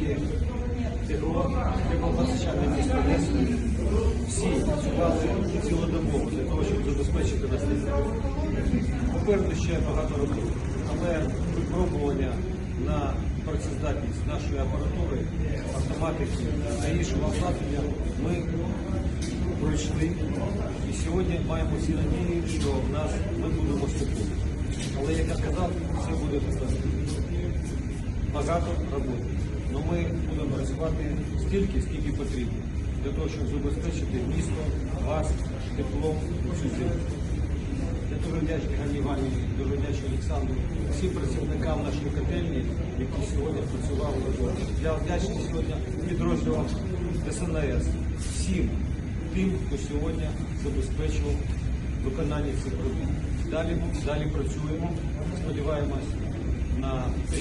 є тепло, теплопостачальне місто Одеси. Всі працювали цілодобово для того, щоб забезпечити наслідство. Попереду ще багато роботи, але випробування на працездатність нашої апаратури, автоматики та іншого обладнання ми пройшли. І сьогодні маємо всі надії, що в нас ми будемо ступити. Але як я сказав, все буде багато роботи. Але ми будемо працювати стільки, скільки потрібно, для того, щоб забезпечити місто, вас, теплом цю землю. Я дуже вдячний Ганні Іванівні, дуже вдячний Олександру, всім працівникам нашої котельні, які сьогодні працювали. Я вдячний сьогодні підрозділам СНС, всім тим, хто сьогодні забезпечував виконання цих робіт. Далі, далі працюємо, сподіваємось на те,